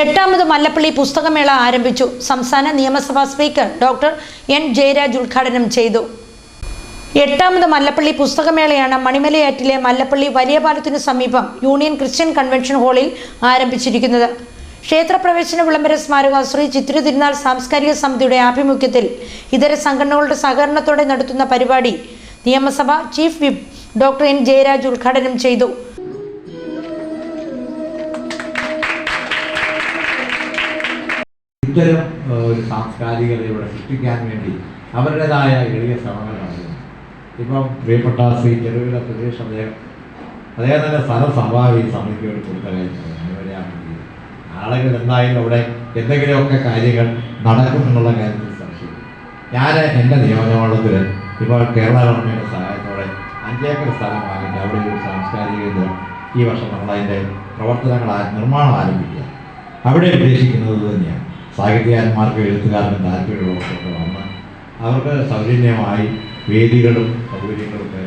എട്ടാമത് മല്ലപ്പള്ളി പുസ്തകമേള ആരംഭിച്ചു. സംസ്ഥാന നിയമസഭാ സ്പീക്കർ ഡോക്ടർ എൻ. ജയരാജ് ഉദ്ഘാടനം ചെയ്തു. എട്ടാമത് മല്ലപ്പള്ളി പുസ്തകമേളയാണ് മണിമലയാറ്റിലെ മല്ലപ്പള്ളി വലിയ പാലത്തിനു സമീപം യൂണിയൻ ക്രിസ്ത്യൻ കൺവെൻഷൻ ഹാളിൽ ആരംഭിച്ചിരിക്കുന്നത്. ക്ഷേത്രപ്രവേശന വിളംബര സ്മാരക ശ്രീ ചിത്ര തിരുനാൾ സാംസ്കാരിക സമിതിയുടെ ആഭിമുഖ്യത്തിൽ ഇതര സംഘടനകളുടെ സഹകരണത്തോടെ നടത്തുന്ന പരിപാടി നിയമസഭ chief whip doctor N. Jayaraj ഉദ്ഘാടനം ചെയ്തു. ഇത്തരം ഒരു സാംസ്കാരികത ഇവിടെ സൃഷ്ടിക്കാൻ വേണ്ടി അവരുടേതായ എളിയ നടത്തുന്നു ഇപ്പം പ്രിയപ്പെട്ട ശ്രീ ചെറുവിള സുരേഷ് അദ്ദേഹം അദ്ദേഹം തന്നെ സ്ഥലസഭാവി സമിതിയോട് കൊടുത്ത കാര്യം ആളുകൾ എന്തായാലും അവിടെ എന്തെങ്കിലുമൊക്കെ കാര്യങ്ങൾ നടക്കും എന്നുള്ള കാര്യത്തിൽ സംശയം ഞാൻ എന്റെ നിയോജകമണ്ഡലത്തിൽ ഇപ്പോൾ കേരള ഗവൺമെന്റ് സഹായത്തോടെ അഞ്ചേക്കർ സ്ഥലം വാങ്ങിയിട്ട് അവിടെ ഒരു സാംസ്കാരിക കേന്ദ്രം ഈ വർഷം നമ്മളതിന്റെ പ്രവർത്തനങ്ങൾ നിർമ്മാണം ആരംഭിക്കുക. അവിടെ ഉദ്ദേശിക്കുന്നത് തന്നെയാണ്. സാഹിത്യകാരന്മാർക്ക് എഴുത്തുകാർക്കും താല്പര്യമുള്ളവർക്കൊക്കെ വന്ന് അവർക്ക് സൗജന്യമായി വേദികളും സൗകര്യങ്ങളൊക്കെ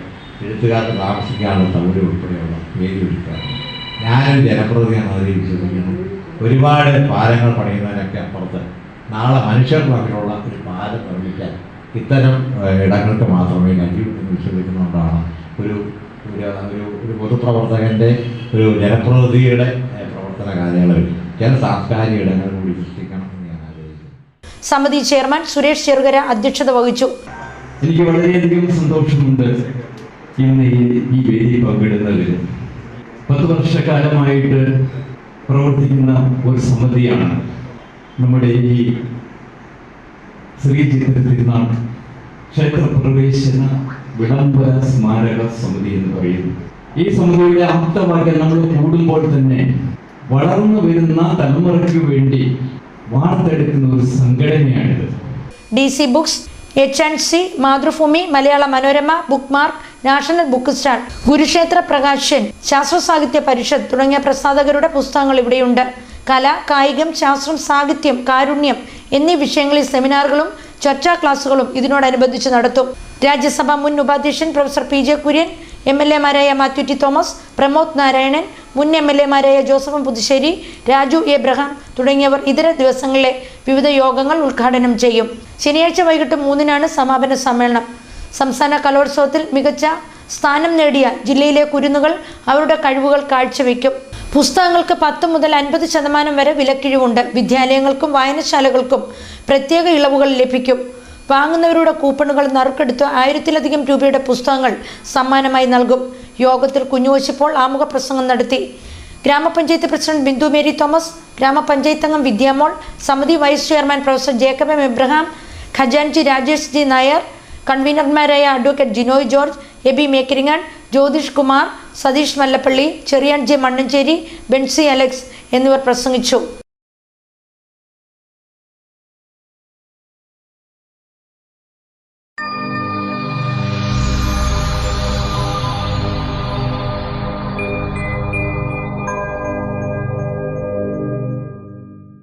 എഴുത്തുകാർക്ക് താമസിക്കാനുള്ള സൗകര്യം ഉൾപ്പെടെയുള്ള വേദി ഒരുക്കാറുണ്ട്. ഞാനൊരു ജനപ്രതിനിധിയാണ് അതിൽ വിശ്വസിക്കുന്നത് ഒരുപാട് പാലങ്ങൾ പണിയുന്നതിനൊക്കെ അപ്പുറത്ത് നാളെ മനുഷ്യർ തമ്മിലുള്ള ഒരു പാലം നിർമ്മിക്കാൻ ഇത്തരം ഇടങ്ങൾക്ക് മാത്രമേ കഴിയൂ എന്ന് വിശ്വസിക്കുന്നതുകൊണ്ടാണ് ഒരു ഒരു ഒരു പൊതുപ്രവർത്തകന്റെ ഒരു ജനപ്രതിനിധിയുടെ പ്രവർത്തന കാലയളവിൽ. ചില സാംസ്കാരിക ഇടങ്ങൾ കൂടി സമിതി ചെയർമാൻ സുരേഷ് ചെറുകര അധ്യക്ഷത വഹിച്ചു. എനിക്ക് വളരെയധികം സന്തോഷമുണ്ട് ഇന്ന് ഈ വേദി പങ്കിടുന്നതിൽ പത്ത് വർഷക്കാലമായിട്ട് പ്രവർത്തിക്കുന്ന ഒരു സമിതിയാണ് നമ്മുടെ ഈ ശ്രീ ചിത്ര തിരുനാൾ ക്ഷേത്രപ്രവേശന വിളംബര സ്മാരക സമിതി എന്ന് പറയുന്നു. ഈ സമിതിയുടെ ആപ്തവാക്യം നമ്മൾ കൂടുമ്പോൾ തന്നെ വളർന്നു വരുന്ന തലമുറയ്ക്ക് വേണ്ടി വാർത്തെടുക്കുന്ന ഒരു സംഘടനയാണിത്. D C books H and C Mathrubhumi Malayala Manorama book mark national book stall Gurukshethra Prakashan Sasthra Sahithya Parishad തുടങ്ങിയ പ്രസാധകരുടെ പുസ്തകങ്ങൾ ഇവിടെയുണ്ട്. കല കായികം ശാസ്ത്രം സാഹിത്യം കാരുണ്യം എന്നീ വിഷയങ്ങളിൽ സെമിനാറുകളും ചർച്ചാ ക്ലാസുകളും ഇതിനോടനുബന്ധിച്ച് നടത്തും. രാജ്യസഭ മുൻ ഉപാധ്യക്ഷൻ professor P J Kurian M L എമാരായ Mathew T Thomas Pramod Narayanan മുൻ എം എൽ എമാരായ ജോസഫ് പുതുശ്ശേരി രാജു എബ്രഹാം തുടങ്ങിയവർ ഇതര ദിവസങ്ങളിലെ വിവിധ യോഗങ്ങൾ ഉദ്ഘാടനം ചെയ്യും. ശനിയാഴ്ച വൈകിട്ട് മൂന്നിനാണ് സമാപന സമ്മേളനം. സംസ്ഥാന കലോത്സവത്തിൽ മികച്ച സ്ഥാനം നേടിയ ജില്ലയിലെ കുരുന്നുകൾ അവരുടെ കഴിവുകൾ കാഴ്ചവെക്കും. പുസ്തകങ്ങൾക്ക് പത്ത് മുതൽ അൻപത് ശതമാനം വരെ വിലക്കിഴിവുണ്ട്. വിദ്യാലയങ്ങൾക്കും വായനശാലകൾക്കും പ്രത്യേക ഇളവുകൾ ലഭിക്കും. വാങ്ങുന്നവരുടെ കൂപ്പണുകൾ നറുക്കെടുത്ത് ആയിരത്തിലധികം രൂപയുടെ പുസ്തകങ്ങൾ സമ്മാനമായി നൽകും. യോഗത്തിൽ കുഞ്ഞുവശിപ്പോൾ ആമുഖ പ്രസംഗം നടത്തി. ഗ്രാമപഞ്ചായത്ത് പ്രസിഡന്റ് ബിന്ദു മേരി തോമസ് ഗ്രാമപഞ്ചായത്ത് അംഗം വിദ്യാമോൾ സമിതി vice chairman professor Jacob M Abraham ഖജാൻജി Rajesh G Nair കൺവീനർമാരായ അഡ്വക്കേറ്റ് ജിനോയ് ജോർജ് എബി മേക്കരിങ്ങാൻ ജ്യോതിഷ് കുമാർ സതീഷ് മല്ലപ്പള്ളി ചെറിയാൻ ജെ മണ്ണഞ്ചേരി ബെൻസി അലക്സ് എന്നിവർ പ്രസംഗിച്ചു.